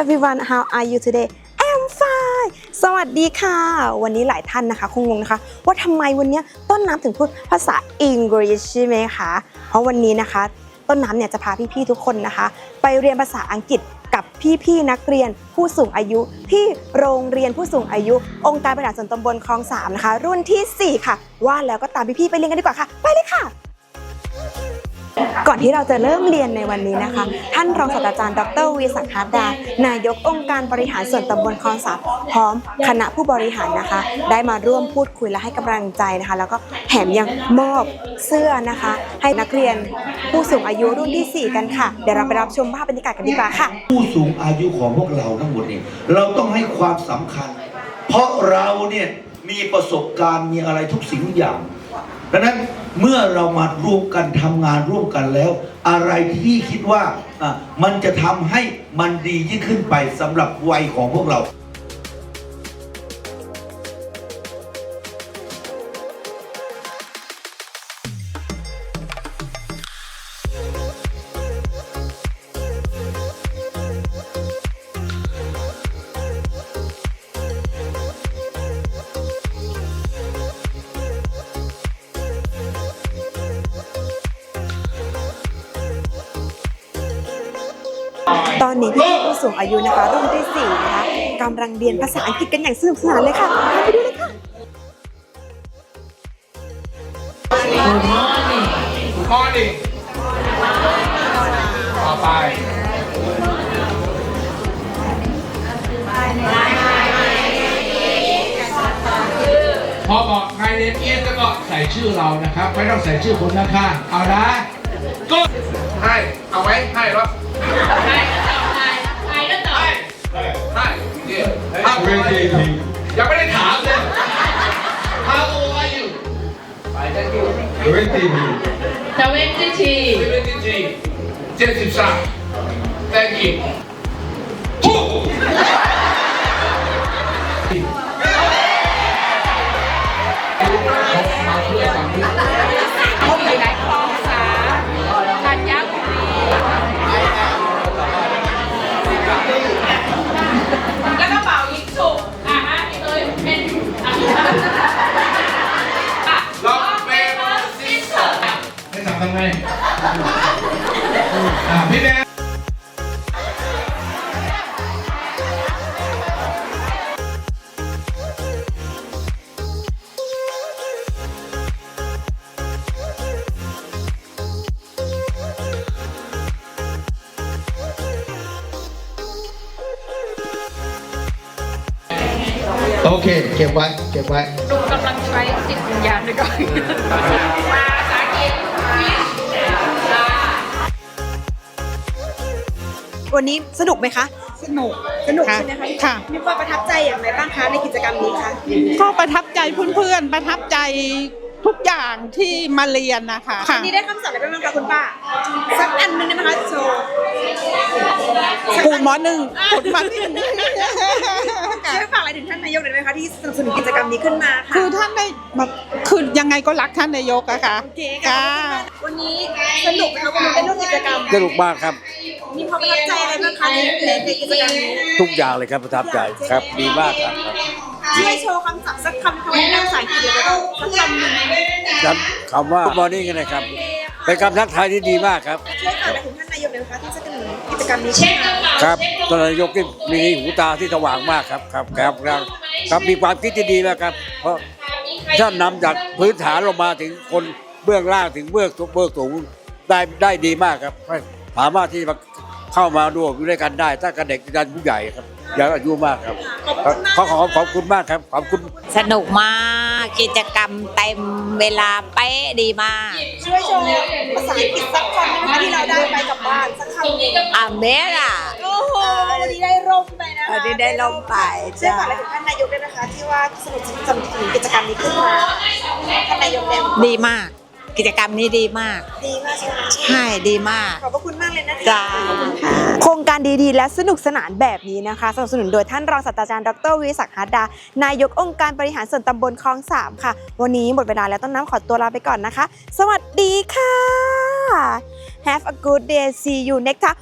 everyone how are you today I'm fine สวัสดีค่ะ วันนี้หลายท่านนะคะ คงงงนะคะ ว่าทำไมวันนี้ต้นน้ำถึงพูดภาษา English ใช่ไหมคะ เพราะวันนี้นะคะ ต้นน้ำเนี่ยจะพาพี่ๆทุกคนนะคะ ไปเรียนภาษาอังกฤษกับพี่ๆนักเรียนผู้สูงอายุ ที่โรงเรียนผู้สูงอายุ องค์การบริหารส่วนตำบลคลองสามนะคะ รุ่นทีสี่4 ค่ะ ว่าแล้วก็ตามพี่ๆไปเรียนกันดีกว่าค่ะ ไปเลยค่ะ ก่อนที่เราจะเริ่มเรียนในวันนี้นะคะ ท่านรองศาสตราจารย์ดรวีศักดิ์ฮาร์ดา นายกองค์การบริหารส่วนตำบลคลองสามพร้อมคณะผู้บริหารนะคะ ได้มาร่วมพูดคุยและให้กำลังใจนะคะ แล้วก็แถมยังมอบเสื้อนะคะ ให้นักเรียนผู้สูงอายุรุ่นที่ 4 กันค่ะ เดี๋ยวเราไปรับชมภาพบรรยากาศกันดีกว่าค่ะ ผู้สูงอายุของพวกเราทั้งหมดเนี่ยเราต้องให้ความสำคัญ เพราะเราเนี่ยมีประสบการณ์มีอะไรทุกสิ่งทุกอย่างดังนั้น เมื่อเรามาร่วมกันทำงานร่วมกันแล้ว อะไรที่คิดว่ามันจะทำให้มันดียิ่งขึ้นไปสำหรับวัยของพวกเรา ตอนนี้พี่ๆผู้สูงอายุนะคะรุ่นที่4นะคะกำลังเรียนภาษาอังกฤษกันอย่างสนุกสนานเลยค่ะไปดูเลยค่ะ Morning ต่อไปพอบอกใครเรียนเอียนแล้วก็ใส่ชื่อเรานะครับ ไม่ต้องใส่ชื่อคนข้างๆเอานะก็ให้เอาไว้ให้แล้ว เนี่ยถ้าผมยังไม่ได้ถามเลย How old are you? I thank you. สเวนตี้ที seventy-three เจ็ดสิบสาม thank you ให้สั่งทำไงอ่าพี่แดงโอเค เก็บไว้ เก็บไว้ลุงกำลังใช้จิตวิญญาณด้วยกันภาษาอัง วันนี้สนุกไหมคะ สนุกสนุกค่ะใช่ไหมคะค่ะ มีความประทับใจอย่างไรบ้างคะในกิจกรรมนี้คะก็ประทับใจเพื่อนๆ ประทับใจทุกอย่างที่มาเรียนนะคะวันนี้ได้คำสั่งอะไรไปบ้างคะคุณป้าสักอันหนึงได้ไหมคะโชว์ปูนหมอหนึ่งปูนหมอหนึ่ง ช่วยฝากอะไรถึงท่านนายกหน่อยได้ไหมคะที่สนับสนุนกิจกรรมนี้ขึ้นมาค่ะ คือท่านได้แบบคือยังไงก็รักท่านนายกอะค่ะ โอเคค่ะ วันนี้สนุกไหมคะวันนี้เป็นร่วมกิจกรรมสนุกมากครับ มีความประทับใจอะไรบ้างคะในในกิจกรรมนี้ทุกอย่างเลยครับประทับใจครับดีมากครับครับช่วยโชว์คำศัพท์สักคำคำในภาษาอังกฤษเลยก็สักคำหนึ่งจำคำว่า Good morning กันนะครับเป็นคำทักทายที่ดีมากครับช่วยฝากอะไรถึงท่านนายกหน่อยไหมคะที่สนับสนุนกิจกรรมนี้ขึ้นมาครับตอนนายกที่มีหูตาที่สว่างมากครับครับครับครับครับมีความคิดที่ดีมากครับ เพราะท่านนำจากพื้นฐานลงมาถึงคนเบื้องล่างถึงเบื้องเบื้องสูงได้ได้ดีมากครับสามารถที่จะ เข้ามาร่วมอยู่ด้วยกันได้ถ้ากับเด็กยันผู้ใหญ่ครับอย่าอายุมากครับขอขอขอบคุณมากครับขอบคุณสนุกมากกิจกรรมเต็มเวลาเป๊ะดีมาก ช่วยโชว์ภาษาอังกฤษสักคำหนึงนะคะที่เราได้ไปกลับบ้านสักคำหนึ่งอเมร่าโอ้โหวันนี้ได้ร่มไปนะคะวันนี้ได้ร่มไปช่วยจ้ะฝากอะไรถึงท่านนายกด้วยนะคะ ที่ว่าสนับสนุนกิจกรรมนี้ขึ้นมาท่านนายกเนี่ยดีมาก กิจกรรมนี้ดีมาก ดีมากใช่ไหมใช่ดีมาก ขอบพระคุณมากเลยนะคะจ้าโครงการดีๆ และสนุกสนานแบบนี้นะคะสนับสนุนโดยท่านรองศาสตราจารย์ดรวิศักดิ์ฮัตดา นายกองค์การบริหารส่วนตำบลคลองสามค่ะ วันนี้หมดเวลาแล้วต้นน้ำขอตัวลาไปก่อนนะคะ สวัสดีค่ะ Have a good day see you next time